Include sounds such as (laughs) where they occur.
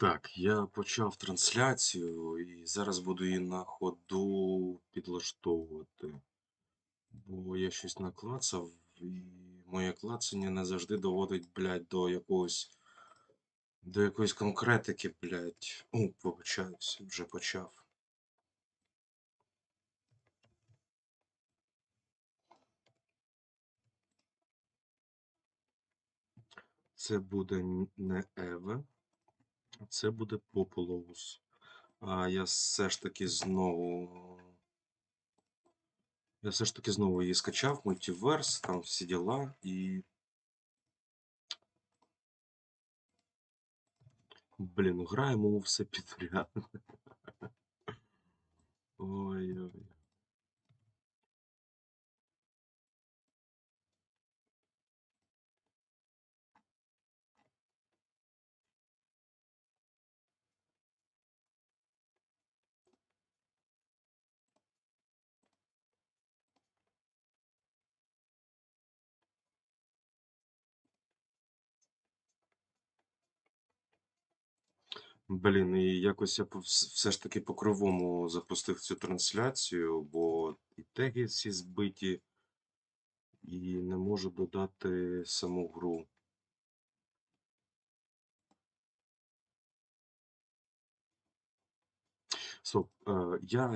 Так, я почав трансляцію і зараз буду її на ходу підлаштовувати. Бо я щось наклацав, і моє клацання не завжди доводить, блядь, до якогось. До якоїсь конкретики, блядь. О, вибачаюсь, вже почав. Це буде не а це буде Populous. А я все ж таки знову. Я все ж таки знову її скачав, мультиверс, там всі діла, і. Блін, ну граємо все підряд. (laughs) Ой-ой. Блін, і якось я все ж таки по кривому запустив цю трансляцію, бо і теги всі збиті, і не можу додати саму гру. Стоп, е, я